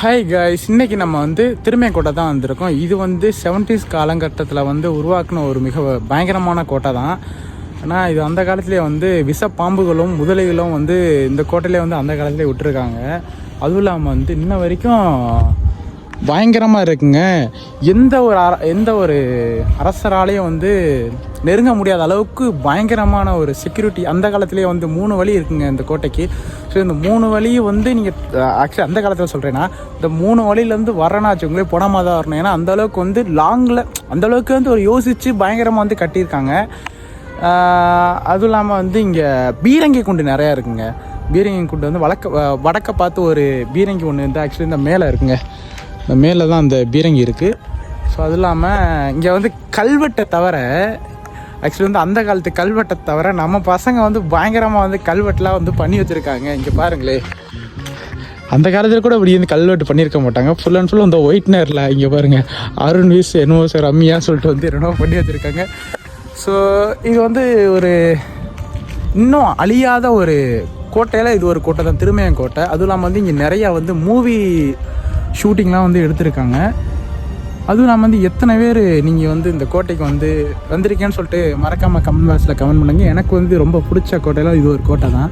Hi guys இன்னைக்கு நம்ம வந்து திருமையக்கோட்டை தான் வந்திருக்கோம். இது வந்து செவன்டிஸ் காலகட்டத்தில் வந்து உருவாக்கின ஒரு மிக பயங்கரமான கோட்டை தான். ஆனால் இது அந்த காலத்துலேயே வந்து விஷ பாம்புகளும் முதலைகளும் வந்து இந்த கோட்டையிலே வந்து அந்த காலத்துலேயே விட்டுருக்காங்க. அதுவும் இல்லாமல் வந்து இன்ன வரைக்கும் பயங்கரமாக இருக்குங்க. எந்த ஒரு அர எந்த ஒரு அரசராலையும் வந்து நெருங்க முடியாத அளவுக்கு பயங்கரமான ஒரு செக்யூரிட்டி அந்த காலத்துலேயே வந்து மூணு வழி இருக்குங்க இந்த கோட்டைக்கு. ஸோ இந்த மூணு வழி வந்து நீங்கள் ஆக்சுவலி அந்த காலத்தில் சொல்கிறேன்னா இந்த மூணு வழியிலேருந்து வரேன்னா வச்சுக்கோங்களேன் புடமாக தான் வரணும். ஏன்னா அந்த அளவுக்கு வந்து லாங்கில் அந்த அளவுக்கு வந்து ஒரு யோசித்து பயங்கரமாக வந்து கட்டியிருக்காங்க. அதுவும் இல்லாமல் வந்து இங்கே பீரங்கி குண்டு நிறையா இருக்குங்க. பீரங்கி குண்டு வந்து வடக்க வ- வடக்க பார்த்து ஒரு பீரங்கி ஒன்று வந்து ஆக்சுவலி இந்த மேலே இருக்குங்க. மேலே தான் அந்த பீரங்கி இருக்குது ஸோ அது இல்லாமல் இங்கே வந்து கல்வெட்டை தவிர ஆக்சுவலி வந்து அந்த காலத்து கல்வெட்டை தவிர நம்ம பசங்க வந்து பயங்கரமாக வந்து கல்வெட்டெலாம் வந்து பண்ணி வச்சுருக்காங்க. இங்கே பாருங்களே. அந்த காலத்தில் கூட இப்படி வந்து கல்வெட்டு பண்ணியிருக்க மாட்டாங்க. ஃபுல் அண்ட் ஃபுல் இந்த ஒயிட்னரில் இங்கே பாருங்கள் அருண் வீஸ் என்னவோ சார் ரம்மியான்னு சொல்லிட்டு வந்து என்னவோ பண்ணி வச்சுருக்காங்க. ஸோ இது வந்து ஒரு இன்னும் அழியாத ஒரு கோட்டையில் இது ஒரு கோட்டை தான். திருமயம் கோட்டை. அதுவும் இல்லாமல் வந்து இங்கே நிறையா வந்து மூவி ஷூட்டிங்லாம் வந்து எடுத்திருக்காங்க. அதுவும் நான் வந்து எத்தனை பேர் நீங்கள் வந்து இந்த கோட்டைக்கு வந்து வந்திருக்கேன்னு சொல்லிட்டு மறக்காமல் கமெண்ட் பாக்ஸில் கமெண்ட் பண்ணுங்கள் எனக்கு வந்து ரொம்ப பிடிச்ச கோட்டையில் இது ஒரு கோட்டை தான்.